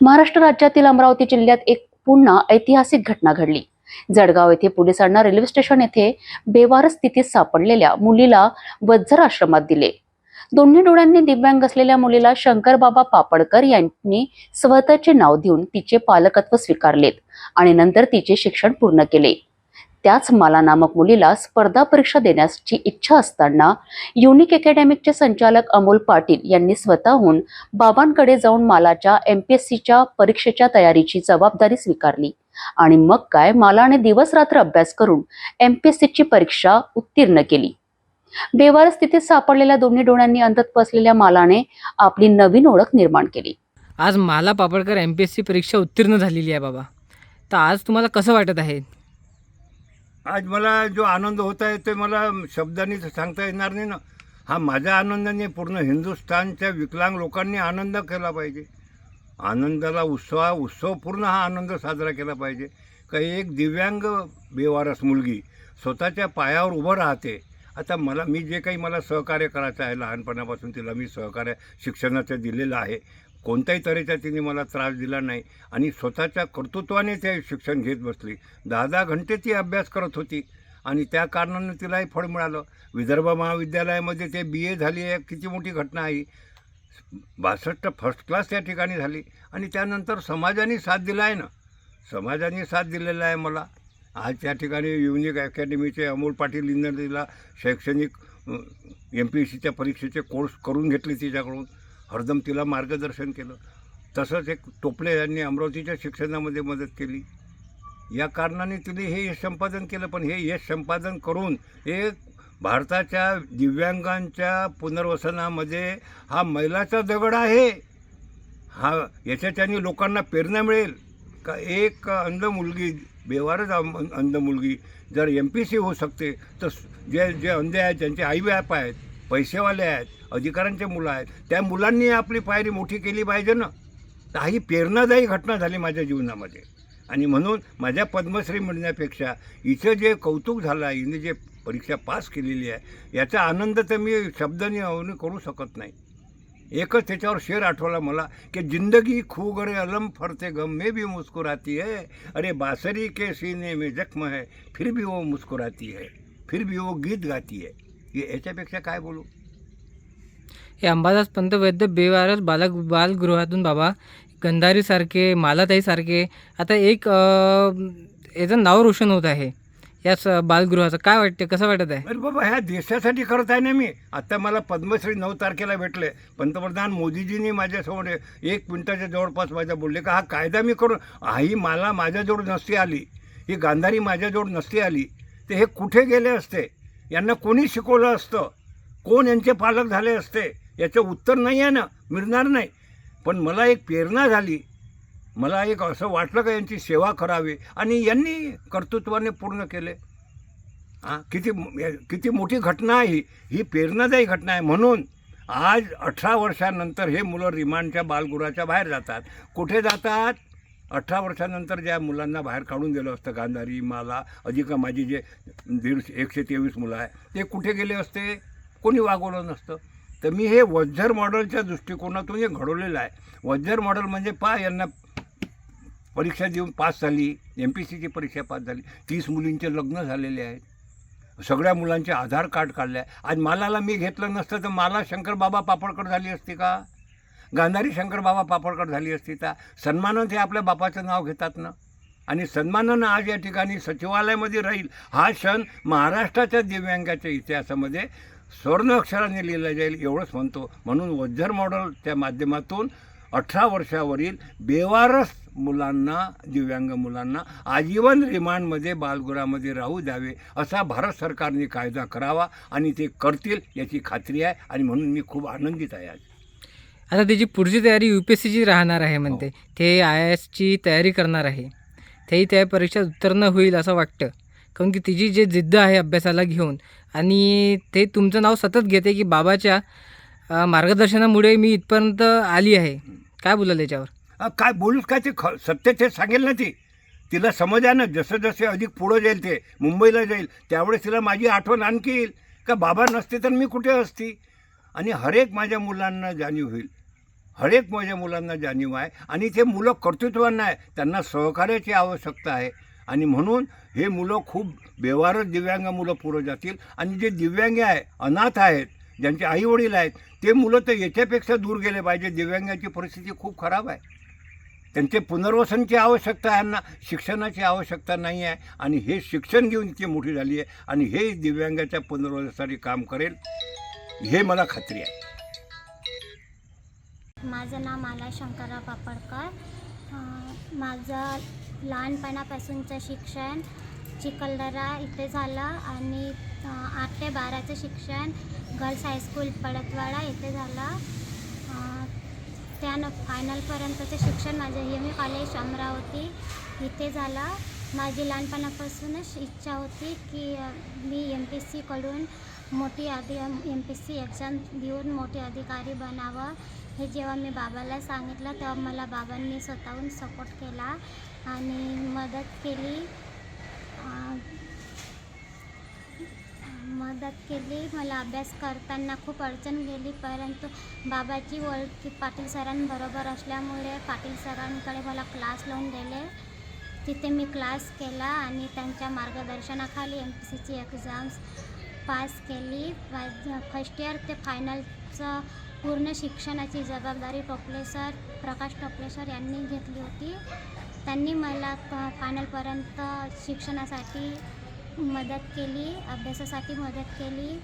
महाराष्ट्र राज्यातील अमरावती जिल्ह्यात एक पुन्हा ऐतिहासिक घटना घडली. जळगाव येथे पोलिसांना रेल्वे स्टेशन येथे बेवार स्थितीत सापडलेल्या मुलीला वज्जर आश्रमात दिले. दोन्ही डोळ्यांनी दिव्यांग असलेल्या मुलीला शंकरबाबा पापडकर यांनी स्वतःचे नाव देऊन तिचे पालकत्व स्वीकारलेत आणि नंतर तिचे शिक्षण पूर्ण केले. त्याच माला नामक मुलीला स्पर्धा परीक्षा देण्याची इच्छा असताना युनिक अकॅडमिकचे संचालक अमोल पाटील यांनी स्वतःहून बाबांकडे जाऊन मालाच्या एम पी एस सीच्या परीक्षेच्या तयारीची जबाबदारी स्वीकारली. आणि मग काय? मालाने दिवस रात्र अभ्यास करून एम पी एस सीची परीक्षा उत्तीर्ण केली. बेवार स्थितीत सापडलेल्या दोन्ही डोळ्यांनी अंधत असलेल्या मालाने आपली नवीन ओळख निर्माण केली. आज Mala Papadkar M P S C परीक्षा उत्तीर्ण झालेली आहे बाबा. तर आज तुम्हाला कसं वाटत आहे? आज मला जो आनंद होत आहे ते मला शब्दांनी सांगता येणार नाही ना. हा माझ्या आनंदाने पूर्ण हिंदुस्थानच्या विकलांग लोकांनी आनंद केला पाहिजे. आनंदाला उत्सवा पूर्ण हा आनंद साजरा केला पाहिजे. का एक दिव्यांग बेवारस मुलगी स्वतःच्या पायावर उभं राहते. आता मला मी जे काही मला सहकार्य करायचं आहे लहानपणापासून तिला मी सहकार्य शिक्षणाचं दिलेलं आहे. कोणत्याही तऱ्हेचा तिने मला त्रास दिला नाही आणि स्वतःच्या कर्तृत्वाने ते शिक्षण घेत बसली. दहा दहा घंटे ती अभ्यास करत होती आणि त्या कारणानं तिलाही फळ मिळालं. विदर्भ महाविद्यालयामध्ये ते बी ए झाली आहे किती मोठी घटना आहे. बासष्ट फर्स्ट क्लास त्या ठिकाणी झाली आणि त्यानंतर समाजाने साथ दिला आहे ना. समाजाने साथ दिलेला आहे मला. आज त्या ठिकाणी युनिक अकॅडमीचे अमोल पाटील यांनी शैक्षणिक एम पी एस सीच्या परीक्षेचे कोर्स करून घेतले तिच्याकडून. हरदम तिला मार्गदर्शन केलं. तसंच एक टोपले यांनी अमरावतीच्या शिक्षणामध्ये मदत केली. या कारणाने तिने हे यश संपादन केलं पण हे यश संपादन करून एक भारताच्या दिव्यांगांच्या पुनर्वसनामध्ये हा मैलाचा दगड आहे. हा याच्याच्याने लोकांना प्रेरणा मिळेल. का एक अंध मुलगी बेवारच अंध मुलगी जर एम पी सी होऊ शकते तर जे जे अंधे आहेत ज्यांचे आई बाप आहेत पैसेवाले आहेत अधिकाऱ्यांचे मुलं आहेत. त्या मुलांनी आपली पायरी मोठी केली पाहिजे ना. तर ही प्रेरणादायी घटना झाली माझ्या जीवनामध्ये. आणि म्हणून माझ्या पद्मश्री मिळण्यापेक्षा इथं जे कौतुक झालं आहे हिने जे परीक्षा पास केलेली आहे याचा आनंद तर मी शब्दाने अवनी करू शकत नाही. एकच त्याच्यावर शेर आठवला मला की जिंदगी खू गरे अलम फरते गम में भी मुस्कुराती है. अरे बासरी के सीने में जख्म है फिर भी वो मुस्कुराती है फिर भी वो गीत गाती है. याच्यापेक्षा काय बोलू? हे अंबादास पंत वैद्य बेवारस बालक बालगृहातून बाबा गंधारीसारखे मालाताईसारखे. आता एक याचं नाव रोशन होत आहे. याच बालगृहाचं. काय वाटते कसं वाटत आहे? अरे बाबा ह्या देशासाठी करत आहे ना मी. आता मला पद्मश्री नऊ तारखेला भेटले. पंतप्रधान मोदीजींनी माझ्यासमोर एक मिनिटाच्या जवळपास माझ्या बोलले का हा कायदा मी करून ही मला माझ्याजवळ नसती आली. ही गांधारी माझ्याजवळ नसती आली. ते हे कुठे गेले असते? यांना कोणी शिकवलं असतं? कोण यांचे पालक झाले असते? याचं उत्तर नाही आहे ना मिळणार नाही. पण मला एक प्रेरणा झाली. मला एक असं वाटलं का यांची सेवा करावी? आणि यांनी कर्तृत्वाने पूर्ण केले. हां किती किती मोठी घटना आहे ही. ही प्रेरणादायी घटना आहे. म्हणून आज अठरा वर्षानंतर हे मुलं रिमांडच्या बालगुराच्या बाहेर जातात. कुठे जातात? अठरा वर्षानंतर ज्या मुलांना बाहेर काढून दिलं असतं गांधारी माला अधिक माझी जे दीडशे एकशे तेवीस मुलं आहे ते कुठे गेले असते? कोणी वागवलं नसतं. तर मी हे वज्जर मॉडेलच्या दृष्टिकोनातून हे घडवलेलं आहे. वज्जर मॉडेल म्हणजे पा यांना परीक्षा देऊन पास झाली एम पी सीची परीक्षा पास झाली. तीस मुलींचे लग्न झालेले आहेत. सगळ्या मुलांचे आधार कार्ड काढले आहे. आज मालाला मी घेतलं नसतं तर मला शंकरबाबा पापडकर झाली असती का? गांधारी शंकर बाबा पापडकर झाली असती तर सन्मानानं ते आपल्या बापाचं नाव घेतात ना? आणि सन्मानानं आज या ठिकाणी सचिवालयामध्ये राहील हा क्षण महाराष्ट्राच्या दिव्यांगाच्या इतिहासामध्ये स्वर्ण अक्षराने लिहिला जाईल एवढंच म्हणतो. म्हणून वज्जर मॉडेलच्या माध्यमातून अठरा वर्षावरील बेवारस मुलांना दिव्यांग मुलांना आजीवन रिमांडमध्ये बालगृहामध्ये राहू द्यावे असा भारत सरकारने कायदा करावा आणि ते करतील याची खात्री आहे. आणि म्हणून मी खूप आनंदित आहे आज. आता त्याची पुढची तयारी यू पी एस सीची राहणार आहे म्हणते. ते आय एसची तयारी करणार आहे. तेही त्या परीक्षेत उत्तीर्ण होईल असं वाटतं. कारण की तिची जे जिद्द आहे अभ्यासाला घेऊन आणि ते तुमचं नाव सतत घेते की बाबाच्या मार्गदर्शनामुळे मी इथपर्यंत आली आहे. काय बोलाल याच्यावर काय बोलूच काय ते ख सत्य ते सांगेल ना ती. तिला समज ना जसं जसे अधिक पुढं जाईल ते मुंबईला जाईल त्यावेळेस तिला माझी आठवण आणखी येईल. का बाबा नसते तर मी कुठे असती? आणि हरेक माझ्या मुलांना जाणीव होईल. हरेक माझ्या मुलांना जाणीव आहे आणि ते मुलं कर्तृत्वांना आहे. त्यांना सहकार्याची आवश्यकता आहे. आणि म्हणून हे मुलं खूप व्यवहारच दिव्यांग मुलं पुढं जातील. आणि जे दिव्यांग आहे अनाथ आहेत ज्यांचे आईवडील आहेत ते मुलं तर याच्यापेक्षा दूर गेले पाहिजे. दिव्यांगाची परिस्थिती खूप खराब आहे. त्यांचे पुनर्वसनची आवश्यकता आहे यांना. शिक्षणाची आवश्यकता नाही आहे. आणि हे शिक्षण घेऊन इतकी मोठी झाली आहे. आणि हे दिव्यांगाच्या पुनर्वसनासाठी काम करेल हे मला खात्री आहे. माझं नाव माला शंकरराव पापडकर. माझं लहानपणापासूनचं शिक्षण चिखलदरा इथे झालं आणि आठ ते बाराचं शिक्षण गर्ल्स हायस्कूल पडतवाडा इथे झालं. त्यानं फायनलपर्यंतचं शिक्षण माझं एम ए कॉलेज अमरावती इथे झालं. माझी लहानपणापासूनच इच्छा होती की मी एम पी सीकडून मोठी आधी एम पी सी एक्झाम देऊन मोठे अधिकारी बनावं. हे जेव्हा मी बाबाला सांगितलं तेव्हा मला बाबांनी स्वतःहून सपोर्ट केला आणि मदत केली. मदत केली. मला अभ्यास करताना खूप अडचण गेली परंतु बाबाची ओळखी पाटील सरांबरोबर असल्यामुळे पाटील सरांकडे मला क्लास लावून दिले. तिथे मी क्लास केला आणि त्यांच्या मार्गदर्शनाखाली एम पी सीची एक्झाम्स पास केली. फर्स्ट इयर ते फायनलचं पूर्ण शिक्षणाची जबाबदारी टोपले सर प्रकाश टोपले सर यांनी घेतली होती. त्यांनी मला प- फायनलपर्यंत शिक्षणासाठी मदत केली अभ्यासासाठी मदत केली.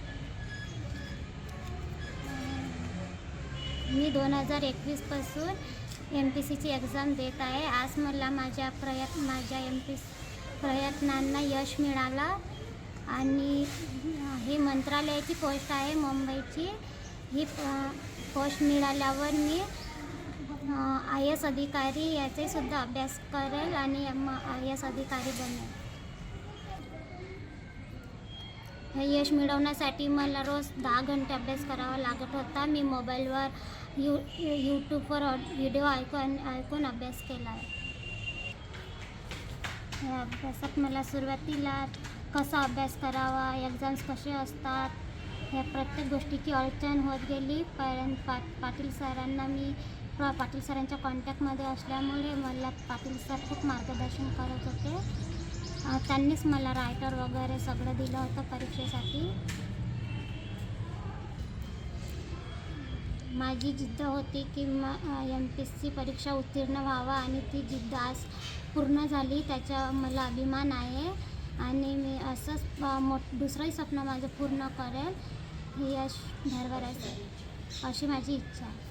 मी दोन हजार एकवीसपासून एम पी सीची एक्झाम देत आहे. आज मला माझ्या प्रयत्न माझ्या एम पी प्रयत्नांना यश मिळालं. आणि हे ही मंत्रालयाची पोस्ट आहे मुंबईची. ही पोस्ट मिळाल्यावर मी आय एस अधिकारी याचे सुद्धा अभ्यास करेल आणि आय एस अधिकारी बनेल. हे यश मिळवण्यासाठी मला रोज दहा घंटे अभ्यास करावा लागत होता. मी मोबाईलवर यू यूट्यूबवर व्हिडिओ ऐकून ऐकून अभ्यास केला आहे. या अभ्यासात मला सुरुवातीला कसा अभ्यास करावा एक्झाम्स कसे असतात ह्या प्रत्येक गोष्टीची अडचण होत गेली. पण पा पाटील सरांना मी पाटील सरांच्या कॉन्टॅक्टमध्ये असल्यामुळे मला पाटील सर खूप मार्गदर्शन करत होते. त्यांनीच मला रायटर वगैरे सगळं दिलं होतं परीक्षेसाठी. माझी जिद्द होती की म एम पी एस सी परीक्षा उत्तीर्ण व्हावा आणि ती जिद्द आज पूर्ण झाली त्याचा मला अभिमान आहे. आणि मी असंच मो दुसरंही स्वप्न माझं पूर्ण करेल यश भरभरायचं अशी माझी इच्छा आहे.